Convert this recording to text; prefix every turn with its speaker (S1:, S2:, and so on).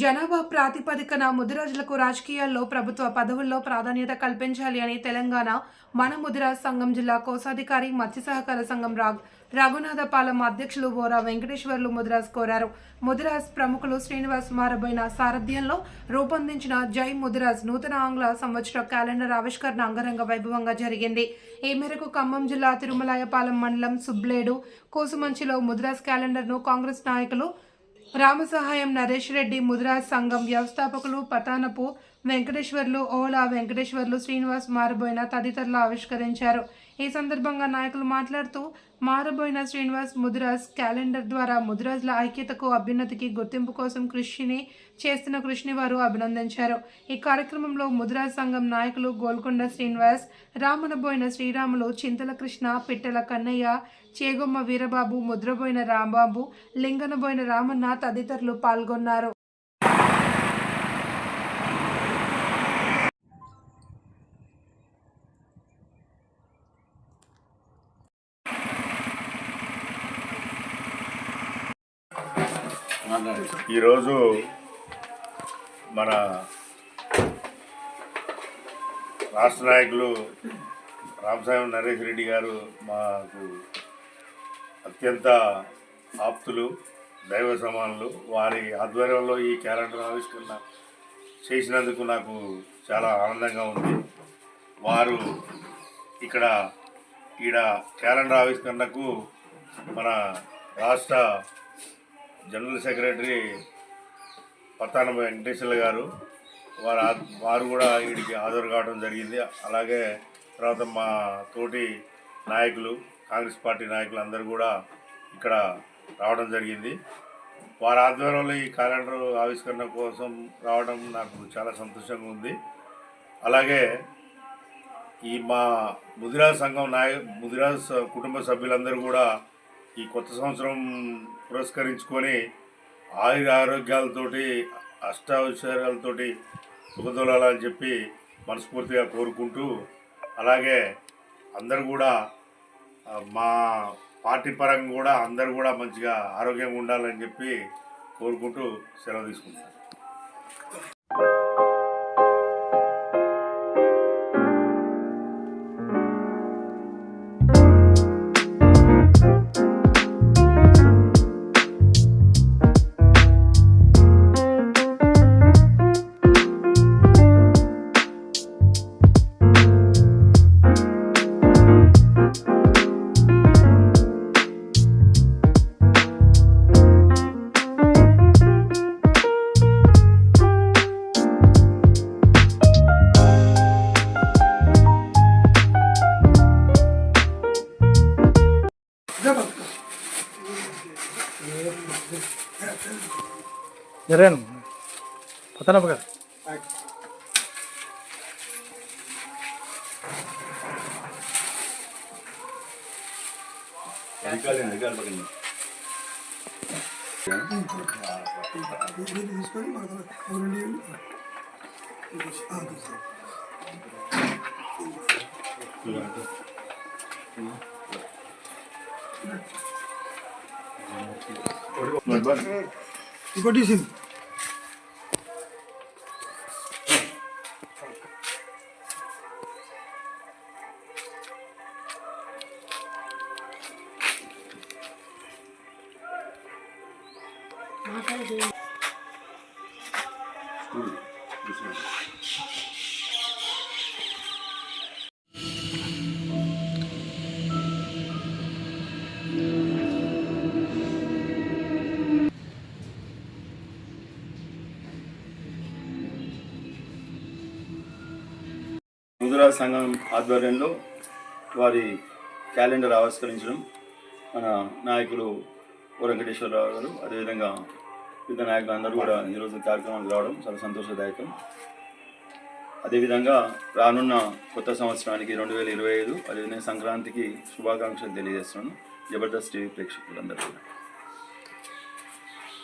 S1: జనాభా ప్రాతిపదికన ముదిరాజులకు రాజకీయాల్లో ప్రభుత్వ పదవుల్లో ప్రాధాన్యత కల్పించాలి అని తెలంగాణ మన ముదిరాజ్ సంఘం జిల్లా కోశాధికారి మత్స్య సహకార సంఘం రాగ్ రఘునాథపాలెం అధ్యక్షులు బోరా వెంకటేశ్వర్లు ముదిరాజ్ కోరారు. ముదిరాజ్ ప్రముఖులు శ్రీనివాస్ మారబోయిన సారథ్యంలో రూపొందించిన జై ముదిరాజ్ నూతన ఆంగ్ల సంవత్సర క్యాలెండర్ ఆవిష్కరణ అంగరంగ వైభవంగా జరిగింది. ఈ మేరకు ఖమ్మం జిల్లా తిరుమలాయపాలెం మండలం సుబ్లేడు కోసుమంచిలో ముదిరాజ్ క్యాలెండర్ను కాంగ్రెస్ నాయకులు రామసహాయం నరేష్ రెడ్డి ముదిరాజ్ సంఘం వ్యవస్థాపకులు పతానపు వెంకటేశ్వర్లు ఓలా వెంకటేశ్వర్లు శ్రీనివాస్ మారబోయిన తదితరులు ఆవిష్కరించారు. ఈ సందర్భంగా నాయకులు మాట్లాడుతూ మారబోయిన శ్రీనివాస్ ముదిరాజ్ క్యాలెండర్ ద్వారా ముదిరాజ్ల ఐక్యతకు అభ్యున్నతికి గుర్తింపు కోసం కృషిని చేస్తున్న కృషిని వారు అభినందించారు. ఈ కార్యక్రమంలో ముదిరాజ్ సంఘం నాయకులు గోల్కొండ శ్రీనివాస్ రామనబోయిన శ్రీరాములు చింతల కృష్ణ పిట్టల కన్నయ్య చేగొమ్మ వీరబాబు ముద్రబోయిన రాంబాబు లింగనబోయిన రామన్న తదితరులు పాల్గొన్నారు.
S2: ఈరోజు మన రాష్ట్ర నాయకులు రామసాయం నరేష్ రెడ్డి గారు మాకు అత్యంత ఆప్తులు దైవ సమానులు. వారి ఆధ్వర్యంలో ఈ క్యాలెండర్ ఆవిష్కరణ చేసినందుకు నాకు చాలా ఆనందంగా ఉంది. వారు ఇక్కడ ఈడ క్యాలెండర్ ఆవిష్కరణకు మన రాష్ట్ర జనరల్ సెక్రటరీ పత్తాన వెంకటేశ్వర గారు వారు వారు కూడా వీడికి హాజరు కావడం జరిగింది. అలాగే తర్వాత మా తోటి నాయకులు కాంగ్రెస్ పార్టీ నాయకులు అందరూ కూడా ఇక్కడ రావడం జరిగింది. వారి ఆధ్వర్యంలో ఈ క్యాలెండర్ ఆవిష్కరణ కోసం రావడం నాకు చాలా సంతోషంగా ఉంది. అలాగే ఈ మా ముదిరాజ్ సంఘం నాయ ముదిరాజ్ స- కుటుంబ సభ్యులందరూ కూడా ఈ కొత్త సంవత్సరం పురస్కరించుకొని ఆయుర ఆరోగ్యాలతోటి అష్టావిషయాలతోటి సుఖదొలాలని చెప్పి మనస్ఫూర్తిగా కోరుకుంటూ అలాగే అందరూ కూడా మా పార్టీ పరంగా కూడా అందరూ కూడా మంచిగా ఆరోగ్యంగా ఉండాలని చెప్పి కోరుకుంటూ సెలవు
S3: Nyerin. Pata na pagal. Rikalin, Godísimo. Thank you.
S4: Mudiraj సంఘం ఆధ్వర్యంలో వారి క్యాలెండర్ ఆవిష్కరించడం మన నాయకులు వరంకటేశ్వరరావు వెంకటేశ్వరరావు గారు. అదేవిధంగా పెద్ద నాయకులు అందరూ కూడా ఈరోజు కార్యక్రమానికి రావడం చాలా సంతోషదాయకం. అదేవిధంగా రానున్న కొత్త సంవత్సరానికి రెండు వేల ఇరవై ఐదు అదేవిధంగా సంక్రాంతికి శుభాకాంక్షలు తెలియజేస్తున్నాను. జబర్దస్త్ టీవీ ప్రేక్షకులందరూ కూడా.